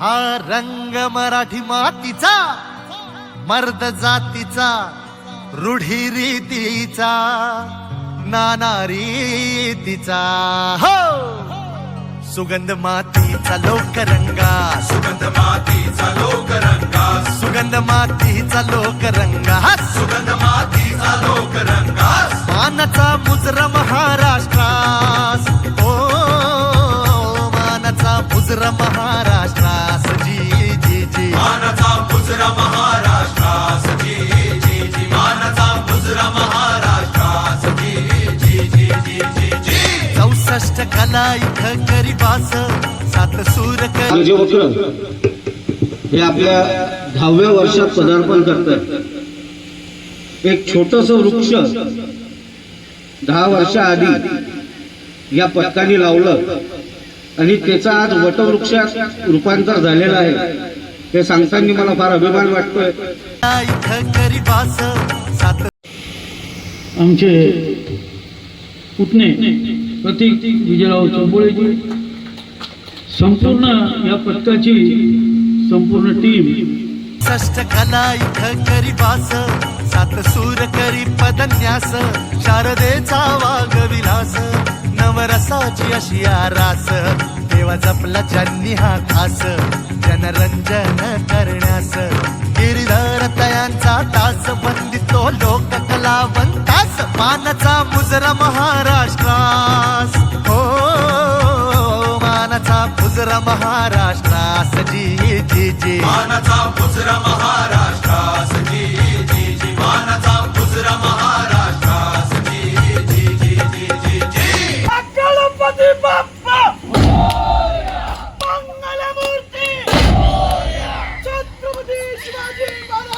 हा रंग मराठी मातीचा मर्द जातीचा रूढी रीतीचा नाना रीतीचा. हो! सुगंध मातीचा लोकरंगा सुगंध मातीचा लोकरंगा सुगंध मातीचा लोकरंगा हा! सुगंध मातीचा लोकरंगा मानाचा मुजरा महाराष्ट्रास. ओ मानाचा मुजरा जी चौसष्ट कला इथं गरीबास सात सूर कर युवक हे आपल्या दहाव्या वर्षात पदार्पण करतात. एक छोटस वृक्ष दहा वर्षाआधी या पथकाने लावलं आणि त्याचा आज वटवृक्षात रूपांतर झालेलं आहे. हे सांगताना मला फार अभिमान वाटतोय. आमचे पुतणे प्रतीक विजयराव चंपोळेजी संपूर्ण या पथकाची संपूर्ण टीम. षष्ट कला इथ करी वास सात सूर करी पदन्यास शारदेचा वाघ विलास नवरसाची अशी आरास देवा जपला ज्यांनी हा खास जनरंजन करण्यास. गिरीधर तयांचा तास बंदितो लोक कलावंतास मानाचा मुजरा महा महाराष्ट्रास जी जी जी मानाचा पुसरा महाराष्ट्रास जी जी जी मानाचा पुसरा महाराष्ट्रास जी जी जी जी जी जी गणपती बाप्पा! मंगलमूर्ती! छत्रपती शिवाजी महाराज!